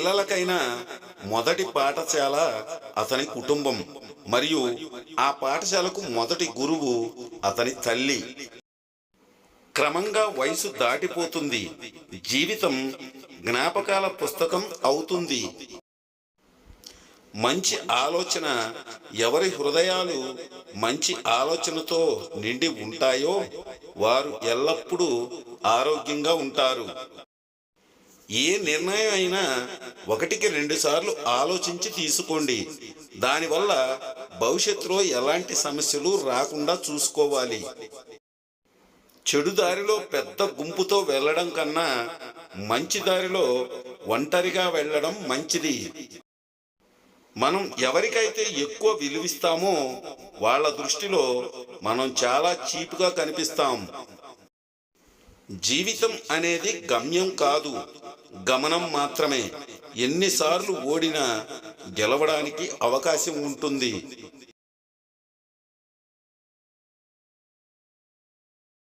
పిల్లలకైనా మొదటి పాఠశాల అతని కుటుంబం మరియు ఆ పాఠశాలకు మొదటి గురువు అతని తల్లి. క్రమంగా వయసు దాటిపోతుంది. జీవితం జ్ఞాపకాల పుస్తకం అవుతుంది. మంచి ఆలోచన ఎవరి హృదయాలు మంచి ఆలోచనతో నిండి ఉంటాయో వారు ఎల్లప్పుడూ ఆరోగ్యంగా ఉంటారు. ఏ నిర్ణయం అయినా ఒకటికి రెండు సార్లు ఆలోచించి తీసుకోండి. దానివల్ల భవిష్యత్తులో ఎలాంటి సమస్యలు రాకుండా చూసుకోవాలి. చెడు దారిలో పెద్ద గుంపుతో వెళ్ళడం కన్నా మంచి దారిలో ఒంటరిగా వెళ్ళడం మంచిది. మనం ఎవరికైతే ఎక్కువ విలువిస్తామో వాళ్ళ దృష్టిలో మనం చాలా చీపుగా కనిపిస్తాం. జీవితం అనేది గమ్యం కాదు గమనం మాత్రమే. ఎన్నిసార్లు ఓడినా గెలవడానికి అవకాశం ఉంటుంది.